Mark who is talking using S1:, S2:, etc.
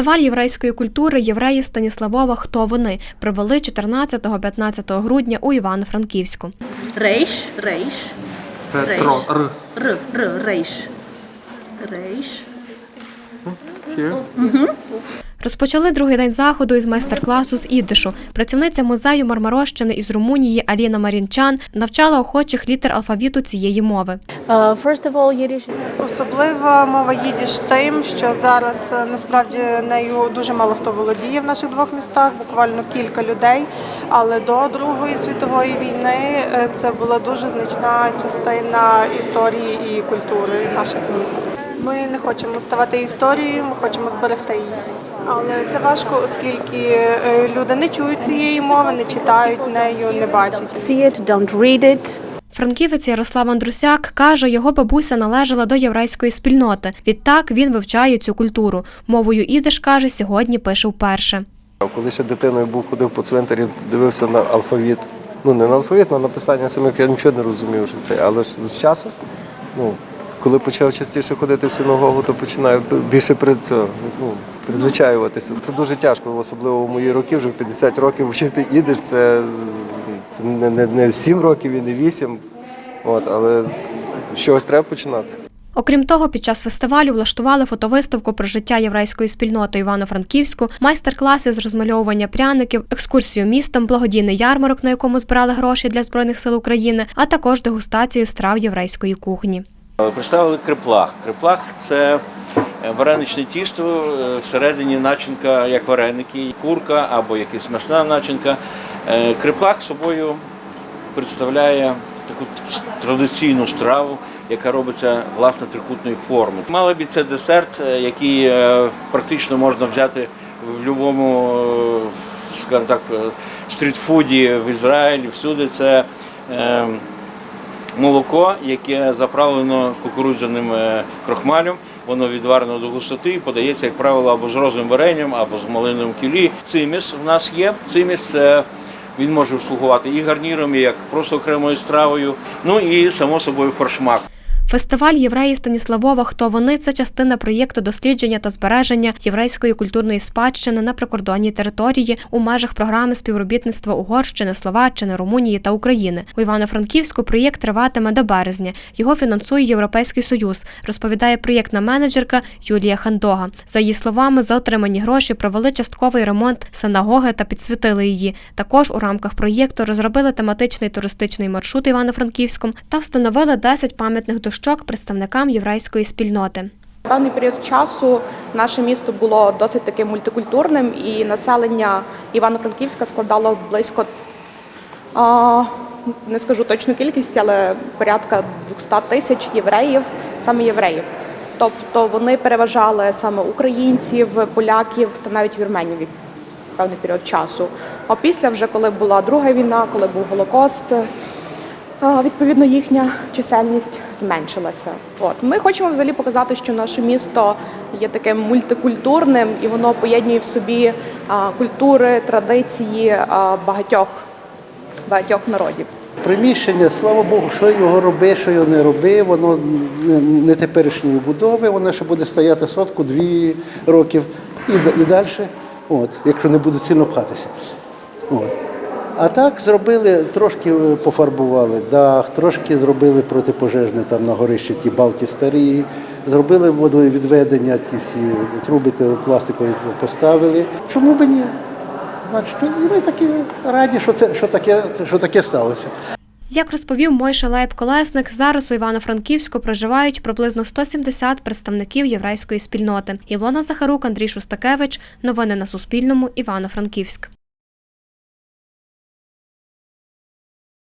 S1: Фестиваль єврейської культури Євреї Станіславова Хто вони провели 14-15 грудня у Івано-Франківську.
S2: Рейш, рейш,
S3: Петро Р.
S2: р, р, рейш. Рейш.
S3: Here.
S1: Розпочали другий день заходу із майстер-класу з ідишу. Працівниця музею Мармарощини із Румунії Аліна Марінчан навчала охочих літер алфавіту цієї мови.
S4: Uh, first of all, Yiddish is
S5: мова їдіш тим, що зараз е, насправді нею дуже мало хто володіє в наших двох містах, буквально кілька людей. Але до Другої світової війни е, це була дуже значна частина історії і культури наших міст. Ми не хочемо ставати історією, ми хочемо зберегти її. Але це важко, оскільки е, люди не чують цієї мови, не читають нею, не бачать.
S4: see it, don't read it.
S1: Франківець Ярослав Андрусяк каже, його бабуся належала до єврейської спільноти. Відтак він вивчає цю культуру. Мовою ідиш каже, сьогодні пише вперше.
S3: Коли ще дитиною був, ходив по цвинтарі, дивився на алфавіт. Ну, не на алфавіт, на написання самих, я нічого не розумів, що це. Але ж з часу, ну, коли почав частіше ходити в синагогу, то починаю більше при цього, ну, призвичаюватися. Це дуже тяжко, особливо в мої роки, вже в 50 років вчити ідиш, це, це не, не, не 7 років і не 8. От, але чогось треба починати.
S1: Окрім того, під час фестивалю влаштували фотовиставку про життя єврейської спільноти Івано-Франківську, майстер-класи з розмальовування пряників, екскурсію містом, благодійний ярмарок, на якому збирали гроші для збройних сил України, а також дегустацію страв єврейської кухні.
S6: Представили криплах. Криплах це е, вареничне тісто, е, всередині начинка, як вареники, курка або якась м'ясна начинка. Е, Криплах собою представляє таку традиційну страву, яка робиться власне трикутної форми. Мало б це десерт, який практично можна взяти в будь-якому, скажімо так, стрітфуді в Ізраїлі, всюди це. Молоко, яке заправлено кукурудзяним е, крохмалем, воно відварено до густоти і подається, як правило, або з розовим варенням, або з малиновим кілі. Циміс в нас є. Циміс це він може слугувати і гарніром, і як просто окремою стравою. Ну і само собою форшмак.
S1: Фестиваль євреї Станіславова Хто вони це частина проєкту дослідження та збереження єврейської культурної спадщини на прикордонній території у межах програми співробітництва Угорщини, Словаччини, Румунії та України. У Івано-Франківську проєкт триватиме до березня. Його фінансує Європейський Союз, розповідає проєктна менеджерка Юлія Хандога. За її словами, за отримані гроші провели частковий ремонт синагоги та підсвітили її. Також у рамках проєкту розробили тематичний туристичний маршрут Івано-Франківськом та встановили 10 пам'ятних дощок представникам єврейської спільноти.
S7: Певний період часу наше місто було досить таки мультикультурним, і населення Івано-Франківська складало близько, не скажу точну кількість, але порядка 200 тисяч євреїв, саме євреїв. Тобто вони переважали саме українців, поляків та навіть вірменів певний період часу. А після, вже коли була друга війна, коли був Голокост, Відповідно, їхня чисельність зменшилася. От ми хочемо взагалі показати, що наше місто є таким мультикультурним і воно поєднує в собі культури, традиції багатьох багатьох народів.
S8: Приміщення, слава Богу, що його роби, що його не роби, воно не- теперішньої будови, воно ще буде стояти сотку, дві років і, і далі, от, якщо не буде сильно пхатися. А так зробили, трошки е, пофарбували дах, трошки зробили протипожежне там на горищі ті балки старі, зробили водовідведення, ті всі труби пластикові поставили. Чому би ні? Значить, і ми такі раді, що це що таке, що таке сталося.
S1: Як розповів Мойша Лейб Колесник, зараз у Івано-Франківську проживають приблизно 170 представників єврейської спільноти. Ілона Захарук, Андрій Шустакевич. Новини на Суспільному. Івано-Франківськ.